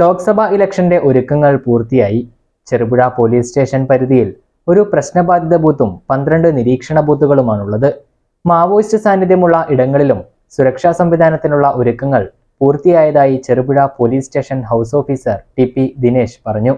ലോക്സഭാ ഇലക്ഷന്റെ ഒരുക്കങ്ങൾ പൂർത്തിയായി. Cherupuzha police station പരിധിയിൽ ഒരു പ്രശ്നബാധിത ബൂത്തും പന്ത്രണ്ട് നിരീക്ഷണ ബൂത്തുകളുമാണുള്ളത്. മാവോയിസ്റ്റ് സാന്നിധ്യമുള്ള ഇടങ്ങളിലും സുരക്ഷാ സംവിധാനത്തിനുള്ള ഒരുക്കങ്ങൾ പൂർത്തിയായതായി Cherupuzha police station house officer T P Dinesh പറഞ്ഞു.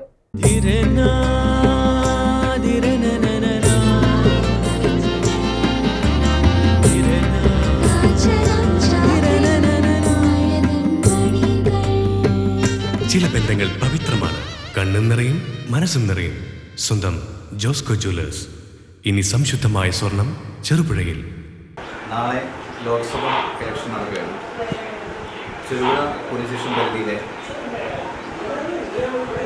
ചില ബന്ധങ്ങൾ പവിത്രമാണ്. കണ്ണും നിറയും മനസ്സും നിറയും. സ്വന്തം ജോസ്കോ ജ്വല്ലേഴ്സ്. ഇനി സംശുദ്ധമായ സ്വർണം ചെറുപുഴയിൽ. നാളെ ലോക്സഭ ഇലക്ഷൻ നടക്കുകയാണ്. ചെറുപുഴ പോലീസ് പരിധിയിലെ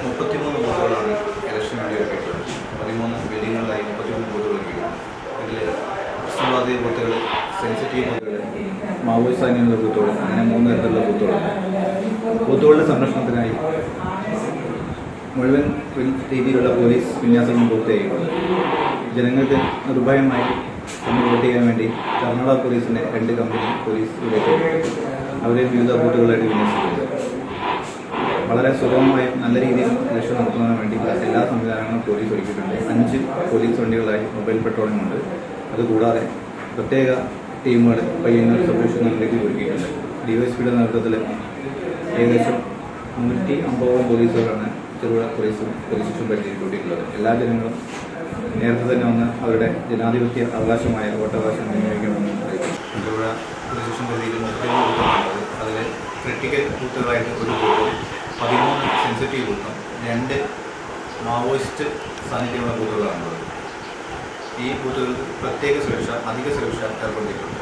മുപ്പത്തിമൂന്ന് ബൂത്തുകളാണ് ഇലക്ഷൻ വേണ്ടി ഒരുക്കിയിട്ടുള്ളത്. പതിമൂന്ന് ബിൽഡിങ്ങുകളിലായി മുപ്പത്തിമൂന്ന് ബൂത്തുകൾ ഒരുക്കിയിട്ടുണ്ട്. ഇതിൽ പ്രശ്നബാധിത ബൂത്തുകൾ സെൻസിറ്റീവ് ബൂത്തുകൾ മാവോയിസ്റ്റ് ബൂത്തുകൾ അങ്ങനെ മൂന്ന് തരത്തിലുള്ള ബൂത്തുകളുടെ സംരക്ഷണത്തിനായി മുഴുവൻ രീതിയിലുള്ള പോലീസ് വിന്യാസങ്ങളും പൂർത്തിയായിട്ടുണ്ട് ജനങ്ങൾക്ക് നിർഭയമായി ഒന്ന് വോട്ട് ചെയ്യാൻ വേണ്ടി കർണാടക പോലീസിന്റെ രണ്ട് കമ്പനി പോലീസ് ഇവിടേക്ക് അവരെ വിവിധ ബൂത്തുകളായിട്ട് വിന്യസിച്ചിട്ടുണ്ട്. വളരെ സുഗമമായും നല്ല രീതിയിൽ രക്ഷ നടത്തുന്നതിന് വേണ്ടി എല്ലാ സംവിധാനങ്ങളും പോലീസ് ഒരുക്കിയിട്ടുണ്ട്. അഞ്ച് പോലീസ് വണ്ടികളായി മൊബൈൽ പെട്രോളിംഗ് ഉണ്ട്. അതുകൂടാതെ പ്രത്യേക ടീമുകൾ പയ്യന്നൂർ സബ് ഒരുക്കിയിട്ടുണ്ട്. നഗരത്തിൽ ഒരുക്കിയിട്ടുണ്ട് ഡിവൈഎസ്പിയുടെ നേതൃത്വത്തിൽ ഏകദേശം നൂറ്റി അമ്പതോളം പോലീസുകളാണ് ചെറുപുഴ പോലീസും പോലീസ് പരിചയപ്പെട്ടിട്ടുള്ളത്. എല്ലാ ജനങ്ങളും നേരത്തെ തന്നെ വന്ന് അവരുടെ ജനാധിപത്യ അവകാശമായ വോട്ടവകാശം വിനിയോഗിക്കണമെന്ന് പറയുന്നു ചെറുപുഴ പോലീസ് സ്റ്റേഷൻ അതിൽ ക്രിട്ടിക്കൽ കൂട്ടുകളായിട്ട് ഒരു ബൂത്തും പതിമൂന്ന് സെൻസിറ്റീവ് ബൂത്തും രണ്ട് മാവോയിസ്റ്റ് സാന്നിധ്യമുള്ള ബൂത്തുകളാണുള്ളത്. ഈ ബൂത്തുകൾക്ക് പ്രത്യേക സുരക്ഷ അധിക സുരക്ഷ ഏർപ്പെടുത്തിയിട്ടുണ്ട്.